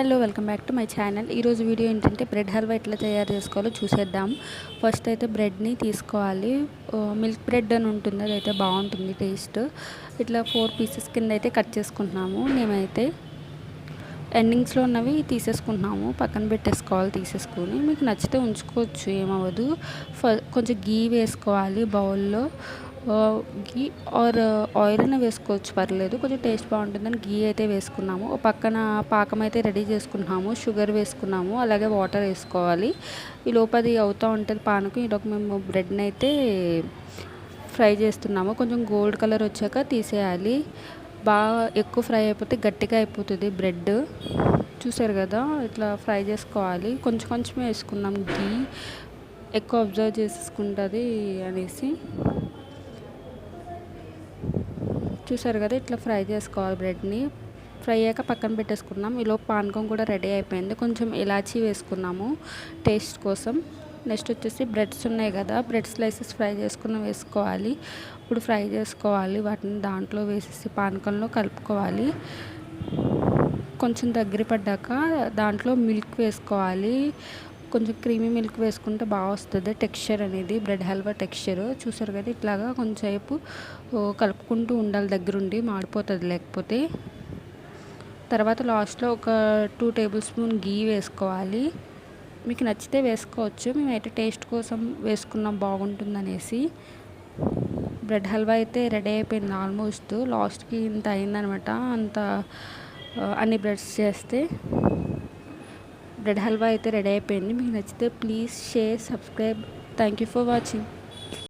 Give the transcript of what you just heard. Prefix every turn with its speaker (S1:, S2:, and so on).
S1: Hello welcome back to my channel. ఈరోజు video ఏంటంటే bread halwa ఎట్లా తయారు చేసుకోవాలో చూసేద్దాం. ఫస్ట్ అయితే బ్రెడ్ని తీసుకోవాలి. మిల్క్ బ్రెడ్ అని ఉంటుంది అదైతే బాగుంటుంది టేస్ట్. ఇట్లా ఫోర్ పీసెస్ కింద అయితే కట్ చేసుకుంటున్నాము. మేమైతే ఎండింగ్స్లో ఉన్నవి తీసేసుకుంటున్నాము. పక్కన పెట్టేసుకోవాలి తీసేసుకొని. మీకు నచ్చితే ఉంచుకోవచ్చు ఏమవ్వదు. కొంచెం గీ వేసుకోవాలి బౌల్లో. గీ ఆర్ ఆయిల్ అయినా వేసుకోవచ్చు. పర్లేదు. కొంచెం టేస్ట్ బాగుంటుందని గీ అయితే వేసుకున్నాము. పక్కన పాకం అయితే రెడీ చేసుకున్నాము. షుగర్ వేసుకున్నాము. అలాగే వాటర్ వేసుకోవాలి. ఈ లోపది అవుతూ ఉంటుంది పానకం. ఈలోపు మేము బ్రెడ్ని అయితే ఫ్రై చేస్తున్నాము. కొంచెం గోల్డ్ కలర్ వచ్చాక తీసేయాలి. బాగా ఎక్కువ ఫ్రై అయిపోతే గట్టిగా అయిపోతుంది బ్రెడ్. చూసారు కదా? ఇట్లా ఫ్రై చేసుకోవాలి. కొంచెం కొంచెం వేసుకున్నాం గీ ఎక్కువ అబ్జర్వ్ చేసేసుకుంటుంది అనేసి. చూసారు కదా ఇట్లా ఫ్రై చేసుకోవాలి బ్రెడ్ని. ఫ్రై అయ్యాక పక్కన పెట్టేసుకున్నాం ఈలో పానకం కూడా రెడీ అయిపోయింది. కొంచెం ఇలాచీ వేసుకున్నాము టేస్ట్ కోసం. నెక్స్ట్ వచ్చేసి బ్రెడ్స్ ఉన్నాయి కదా బ్రెడ్ స్లైసెస్ ఫ్రై చేసుకున్న వేసుకోవాలి. ఇప్పుడు ఫ్రై చేసుకోవాలి. వాటిని దాంట్లో వేసేసి పానకంలో కలుపుకోవాలి. కొంచెం దగ్గర పడ్డాక దాంట్లో మిల్క్ వేసుకోవాలి. కొంచెం క్రీమీ మిల్క్ వేసుకుంటే బాగా వస్తుంది. టెక్స్చర్ అనేది బ్రెడ్ హల్వా టెక్స్చర్. చూసారు కదా ఇట్లాగా కొంచెంసేపు కలుపుకుంటూ ఉండాలి దగ్గరుండి మాడిపోతుంది లేకపోతే. తర్వాత లాస్ట్లో ఒక టూ టేబుల్ స్పూన్ గీ వేసుకోవాలి. మీకు నచ్చితే వేసుకోవచ్చు. మేమైతే టేస్ట్ కోసం వేసుకున్నాం బాగుంటుందనేసి. బ్రెడ్ హల్వా అయితే రెడీ అయిపోయింది ఆల్మోస్ట్. లాస్ట్కి ఇంత అయిందనమాట. అంత అన్ని బ్రెడ్స్ చేస్తే. బ్రెడ్ హల్వా అయితే రెడీ అయిపోయింది. మీకు నచ్చితే please share subscribe. Thank you for watching